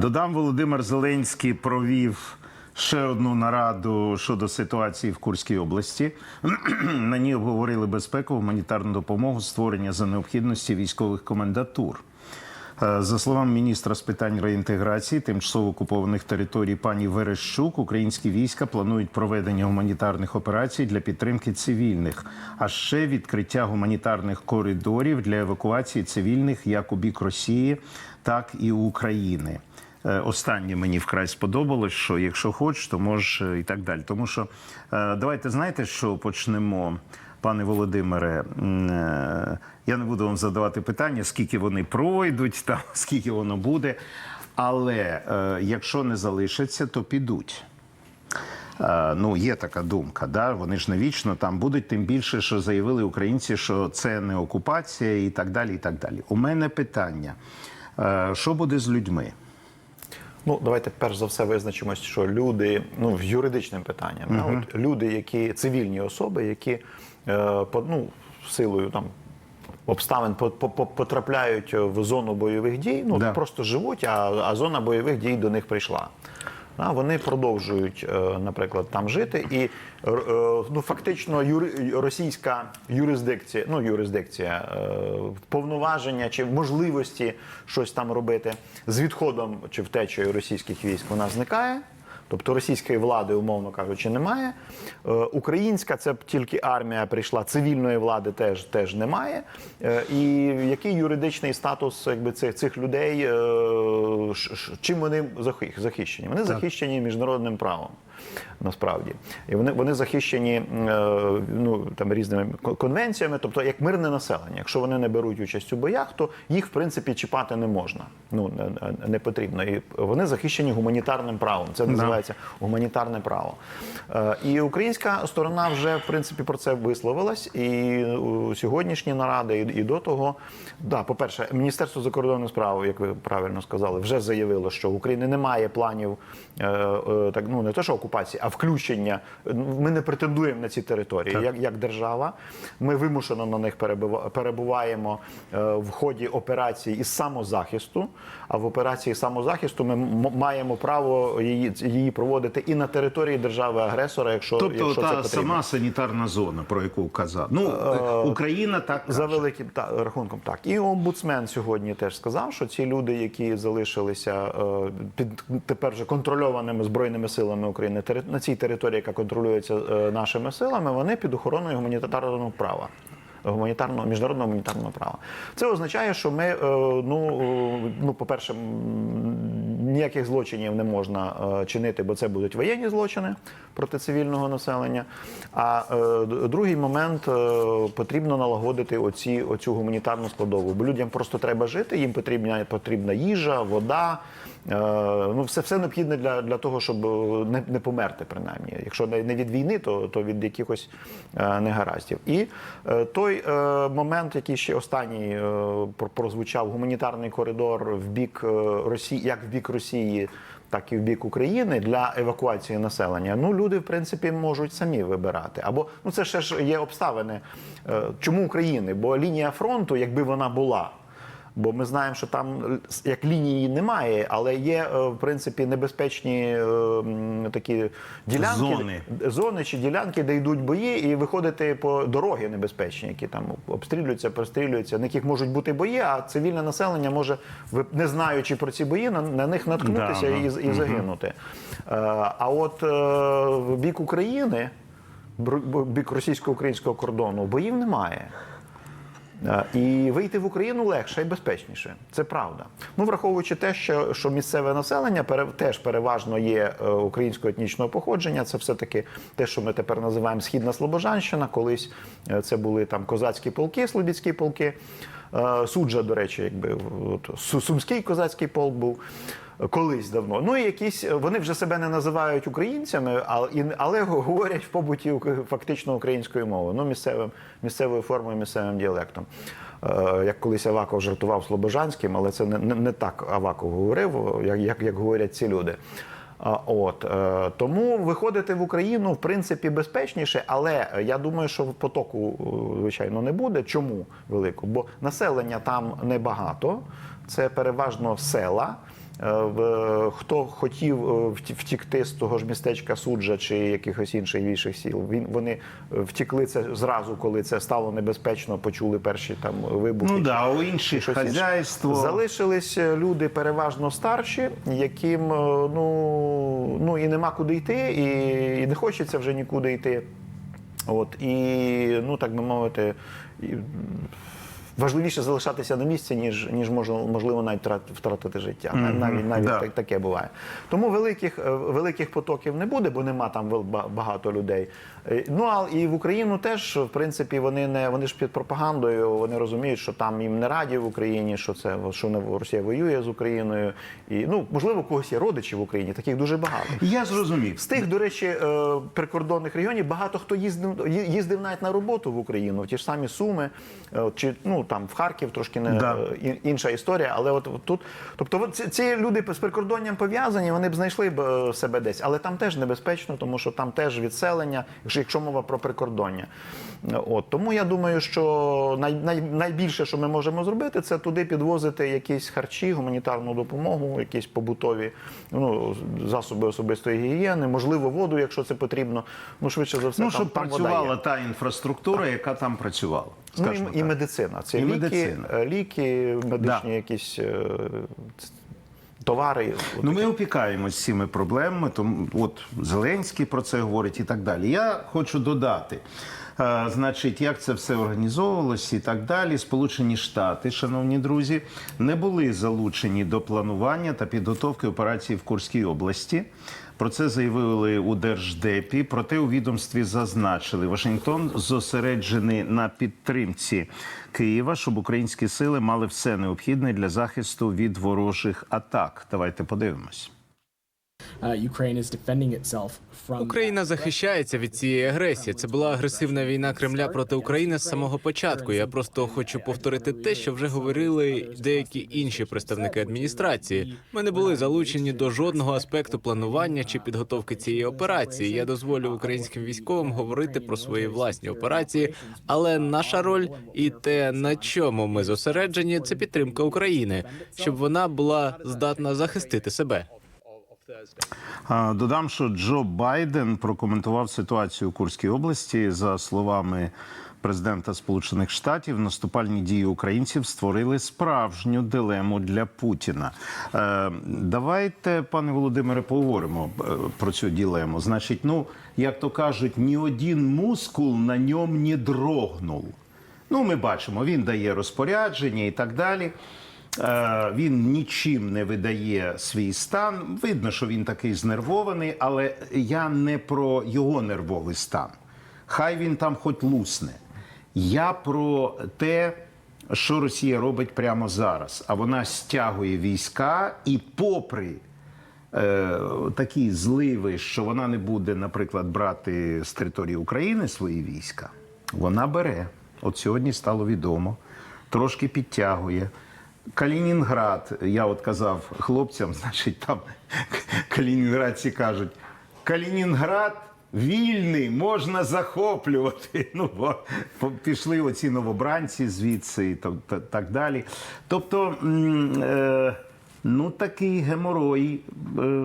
Додам, Володимир Зеленський провів ще одну нараду щодо ситуації в Курській області. На ній обговорили безпеку, гуманітарну допомогу, створення за необхідності військових комендатур. Е, За словами міністра з питань реінтеграції тимчасово окупованих територій пані Верещук, українські війська планують проведення гуманітарних операцій для підтримки цивільних, а ще відкриття гуманітарних коридорів для евакуації цивільних як у бік Росії, так і України. Е, Останнє мені вкрай сподобалось, що якщо хочеш, то можеш е, і так далі. Тому що е, давайте знаєте, що почнемо, пане Володимире. Я не буду вам задавати питання, скільки вони пройдуть, там скільки воно буде. Але якщо не залишаться, то підуть. Ну, є така думка, да? вони ж не вічно там будуть, тим більше, що заявили українці, що це не окупація і так далі. і так далі. У мене питання: що буде з людьми? Ну, давайте перш за все визначимось, що люди, ну, в юридичним питанням, да, от люди, які цивільні особи, які е, по, ну, силою там. Обставин по- по- по- потрапляють в зону бойових дій, ну Да. просто живуть, а, а зона бойових дій до них прийшла. Да, вони продовжують, е, наприклад, там жити, і е, ну фактично юри, російська юрисдикція, ну юрисдикція, е, повноваження чи можливості щось там робити з відходом чи втечею російських військ вона зникає. Тобто російської влади, умовно кажучи, немає. Е, Українська це тільки армія прийшла, цивільної влади теж, теж немає. Е, І який юридичний статус якби, цих, цих людей, е, чим вони захи- захищені? Вони захищені міжнародним правом. Насправді, і вони вони захищені е, ну там різними конвенціями, тобто як мирне населення. Якщо вони не беруть участь у боях, то їх в принципі чіпати не можна. Ну не, потрібно. І вони захищені гуманітарним правом. Це називається гуманітарне право. Е, І українська сторона вже в принципі про це висловилась. І сьогоднішні наради, і, і до того, да, по-перше, Міністерство закордонних справ, як ви правильно сказали, вже заявило, що в Україні немає планів е, е, так, ну не то, що окупації, а включення. Ми не претендуємо на ці території як, як держава. Ми вимушено на них перебува- перебуваємо е, в ході операції із самозахисту. А в операції самозахисту ми маємо право її, її проводити і на території держави-агресора, якщо, Тобто якщо це та потрібно. сама санітарна зона, про яку казав. Ну, Україна так За великим та, рахунком, так. І омбудсмен сьогодні теж сказав, що ці люди, які залишилися е, під тепер вже контрольованими збройними силами України тери- на цій території, яка контролюється е, нашими силами, вони під охороною гуманітарного права. Гуманітарного міжнародного гуманітарного права. Це означає, що ми, е, ну, е, ну, по-перше, м, ніяких злочинів не можна е, чинити, бо це будуть воєнні злочини проти цивільного населення. А е, другий момент е, потрібно налагодити оці, оцю гуманітарну складову. Бо людям просто треба жити, їм потрібна, потрібна їжа, вода. Ну, все, все необхідне для, для того, щоб не, не померти, принаймні. Якщо не від війни, то, то від якихось негараздів. І той момент, який ще останній прозвучав, гуманітарний коридор в бік Росії, як в бік Росії, так і в бік України для евакуації населення. Ну, люди, в принципі, можуть самі вибирати. Або ну це ще ж є обставини. Е, Чому України? Бо лінія фронту, якби вона була. Бо ми знаємо, що там як лінії немає, але є е, в принципі небезпечні е, такі ділянки, Зони. зони чи ділянки, де йдуть бої, і виходити по дороги небезпечні, які там обстрілюються, прострілюються, на яких можуть бути бої, а цивільне населення може, не знаючи про ці бої, на, на них наткнутися Да, і, і загинути. Е, А от в бік України, бік російсько-українського кордону, боїв немає. І вийти в Україну легше і безпечніше. Це правда. Ну, враховуючи те, що, що місцеве населення теж переважно є е, українського етнічного походження. Це все-таки те, що ми тепер називаємо Східна Слобожанщина. Колись е, це були там козацькі полки, слобідські полки. Е, Суджа, до речі, якби от, Сумський козацький полк був. е, Колись давно. Ну і якісь вони вже себе не називають українцями, але, але говорять в побуті фактично українською мовою, ну місцевим, місцевою формою, місцевим діалектом. Е, як колись Аваков жартував Слобожанським, але це не, не, не так Аваков говорив, як, як, як говорять ці люди. От е, тому виходити в Україну в принципі безпечніше, але я думаю, що потоку е, звичайно не буде. Чому велику? Бо населення там небагато, це переважно села. Е, Хто хотів е, втікти з того ж містечка суджа чи якихось інших більших сіл, він вони е, втікли це зразу, коли це стало небезпечно, почули перші там вибухи. Ну да, у інших хазяйство. Залишились люди переважно старші, яким ну, ну і нема куди йти, і, і не хочеться вже нікуди йти. От і ну так би мовити, і, важливіше залишатися на місці, ніж ніж можливо, можливо навіть втрат- втратити життя. Навіть навіть да. так, таке буває. Тому великих е, великих потоків не буде, бо нема там багато людей. Е, Ну а і в Україну теж в принципі вони не вони ж під пропагандою. Вони розуміють, що там їм не раді в Україні, що це що не Росія воює з Україною. І ну можливо, когось є родичі в Україні. Таких дуже багато. Я зрозумів. З тих, до речі, е, прикордонних регіонів багато хто їздив їздив навіть на роботу в Україну, в ті ж самі Суми, е, чи ну там в Харків трошки не Да. інша історія. Але от, от тут, тобто, ці, ці люди з прикордонням пов'язані, вони б знайшли б себе десь, але там теж небезпечно, тому що там теж відселення, якщо, мова про прикордоння. От тому я думаю, що най, най, найбільше, що ми можемо зробити, це туди підвозити якісь харчі, гуманітарну допомогу, якісь побутові ну, засоби особистої гігієни, можливо, воду, якщо це потрібно. Ну швидше за все, Ну, там, щоб там вода працювала є. та інфраструктура, яка там працювала. Ну, і, і медицина. Це І ліки, медицина. е, ліки, медичні Да. якісь е, товари. Ну, ми опікаємось цими проблемами. Тому от Зеленський про це говорить і так далі. Я хочу додати. е, Значить, як це все організовувалось і так далі. Сполучені Штати, шановні друзі, не були залучені до планування та підготовки операції в Курській області. Про це заявили у Держдепі. Проте у відомстві зазначили, Вашингтон зосереджений на підтримці Києва, щоб українські сили мали все необхідне для захисту від ворожих атак. Давайте подивимось. Україна захищається від цієї агресії. Це була агресивна війна Кремля проти України з самого початку. Я просто хочу повторити те, що вже говорили деякі інші представники адміністрації. Ми не були залучені до жодного аспекту планування чи підготовки цієї операції. Я дозволю українським військовим говорити про свої власні операції, але наша роль і те, на чому ми зосереджені, це підтримка України, щоб вона була здатна захистити себе. Додам, що Джо Байден прокоментував ситуацію у Курській області за словами. Президента Сполучених Штатів наступальні дії українців створили справжню дилему для Путіна. Е, давайте, пане Володимире, поговоримо е, про цю дилему. Значить, ну як то кажуть, ні один мускул на ньому не дрогнув. Ну, ми бачимо, він дає розпорядження і так далі. Е, Він нічим не видає свій стан. Видно, що він такий знервований, але я не про його нервовий стан. Хай він там хоч лусне. Я про те, що Росія робить прямо зараз. А вона стягує війська і, попри е, такі зливи, що вона не буде, наприклад, брати з території України свої війська, вона бере. От сьогодні стало відомо, трошки підтягує. Калінінград, я от казав хлопцям, значить, там калінінградці кажуть, Калінінград вільний, можна захоплювати. Ну, бо пішли оці новобранці звідси і так, та- так далі. Тобто, е, ну такий геморой, е,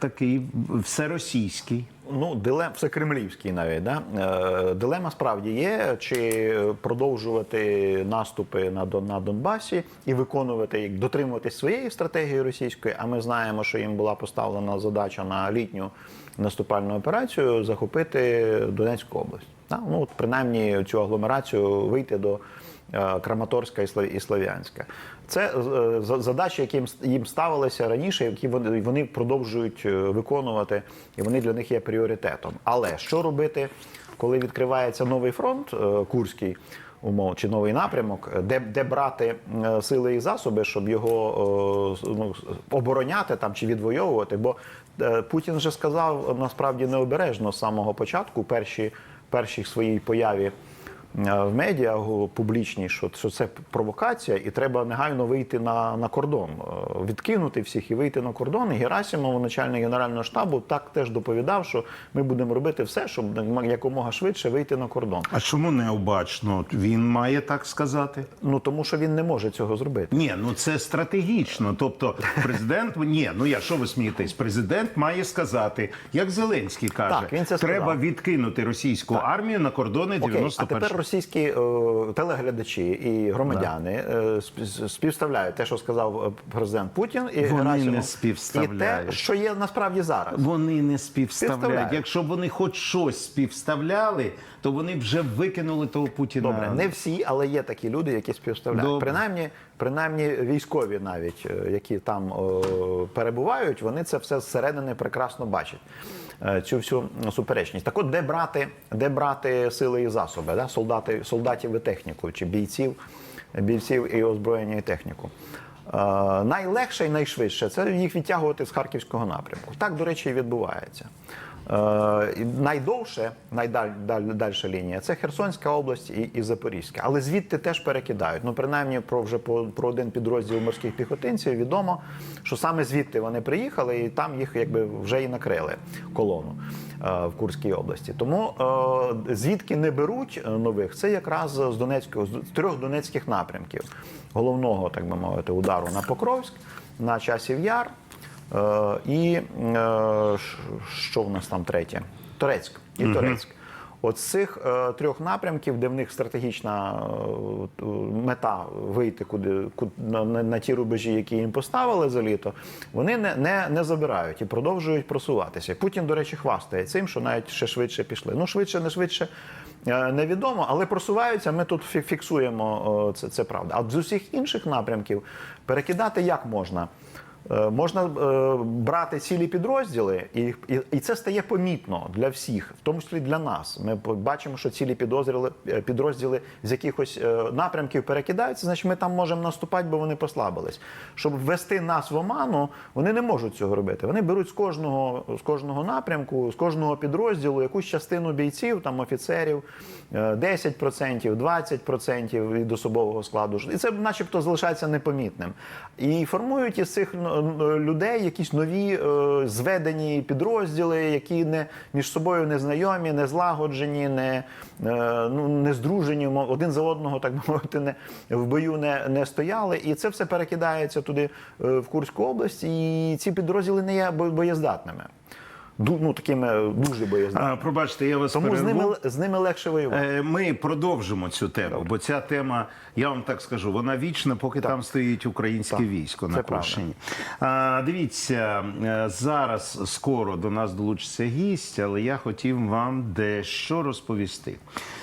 такий всеросійський. Ну, дилем, все кремлівський навіть. Да? Е, дилема справді є, чи продовжувати наступи на, на Донбасі і виконувати, як дотримуватись своєї стратегії російської. А ми знаємо, що їм була поставлена задача на літню наступальну операцію захопити Донецьку область. Да? Ну, от, принаймні цю агломерацію вийти до Краматорська і Слов'янська. Це е, задачі, які їм- ставилися раніше, які вони, вони продовжують е, виконувати, і вони для них є пріоритетом. Але що робити, коли відкривається новий фронт е, Курський? Умов чи новий напрямок, е, де, де брати е, сили і засоби, щоб його е, ну, обороняти там чи відвоювати? Бо е, Путін вже сказав насправді необережно з самого початку, перші, першій своїй появі е, в медіа публічні, що, що це провокація, і треба негайно вийти на, на кордон, е, відкинути всіх і вийти на кордон. І Герасимов, начальник генерального штабу, так теж доповідав, що ми будемо робити все, щоб якомога швидше вийти на кордон. А чому необачно? Він має так сказати? Ну тому що він не може цього зробити. Ні, ну це стратегічно. Тобто, президент ні, ну я що ви смієтесь? Президент має сказати, як Зеленський каже, Так, він це треба відкинути російську армію на кордони Окей, 91 а тепер російські е, телеглядачі і громадяни да. співставляють те, що сказав е, президент Путін і Вони Герасимов, не і те, що є насправді зараз. Вони не співставляють. Співставляють. Якщо б вони хоч щось співставляли, то вони вже викинули того Путіна. Добре, не всі, але є такі люди, які співставляють. Добре. Принаймні, принаймні військові, навіть е, які там е, перебувають, вони це все зсередини прекрасно бачать. е, Цю всю суперечність. Так от, де брати, де брати сили і засоби, да? Солдати, солдатів і техніку, чи бійців, бійців і озброєння і техніку. Е, найлегше і найшвидше це їх відтягувати з харківського напрямку. Так, до речі, і відбувається. Е, найдовше, найдальша лінія це Херсонська область і, і Запорізька. Але звідти теж перекидають. Ну, принаймні, про вже по, про один підрозділ морських піхотинців відомо, що саме звідти вони приїхали, і там їх якби вже і накрили колону е, в Курській області. Тому е, звідки не беруть е, нових, це якраз з Донецького з трьох донецьких напрямків головного, так би мовити, удару на Покровськ, на часів Яр. Е, і е, що в нас там третє? Турецьк і Турецьк. От з цих е, трьох напрямків, де в них стратегічна е, мета вийти куди, куди на, на, на ті рубежі, які їм поставили за літо, вони не, не, не забирають і продовжують просуватися. Путін, до речі, хвастає цим, що навіть ще швидше пішли. Ну, швидше, не швидше. е, Невідомо, але просуваються. Ми тут фіксуємо е, це, це правда. А з усіх інших напрямків перекидати як можна? Е, Можна е, брати цілі підрозділи, і, і, це стає помітно для всіх, в тому числі для нас. Ми бачимо, що цілі підрозділи, е, підрозділи з якихось напрямків перекидаються, значить ми там можемо наступати, бо вони послабились. Щоб ввести нас в оману, вони не можуть цього робити. Вони беруть з кожного, з кожного напрямку, з кожного підрозділу якусь частину бійців, там офіцерів, е, 10%, 20% від особового складу. І це начебто залишається непомітним. І формують із цих ну, людей якісь нові е, зведені підрозділи, які не між собою не знайомі, не злагоджені, не, е, ну, не здружені, один за одного, так би мовити, не, в бою не, не стояли. І це все перекидається туди е, в Курську область, і ці підрозділи не є боєздатними. Ну, такими дуже боєздатними. А, пробачте, я вас Тому з ними, з ними легше воювати. Е, Ми продовжимо цю тему, бо ця тема, я вам так скажу, вона вічна, поки там стоїть українське Так, військо на. Курщині. Дивіться, е, зараз скоро до нас долучиться гість, але я хотів вам дещо розповісти.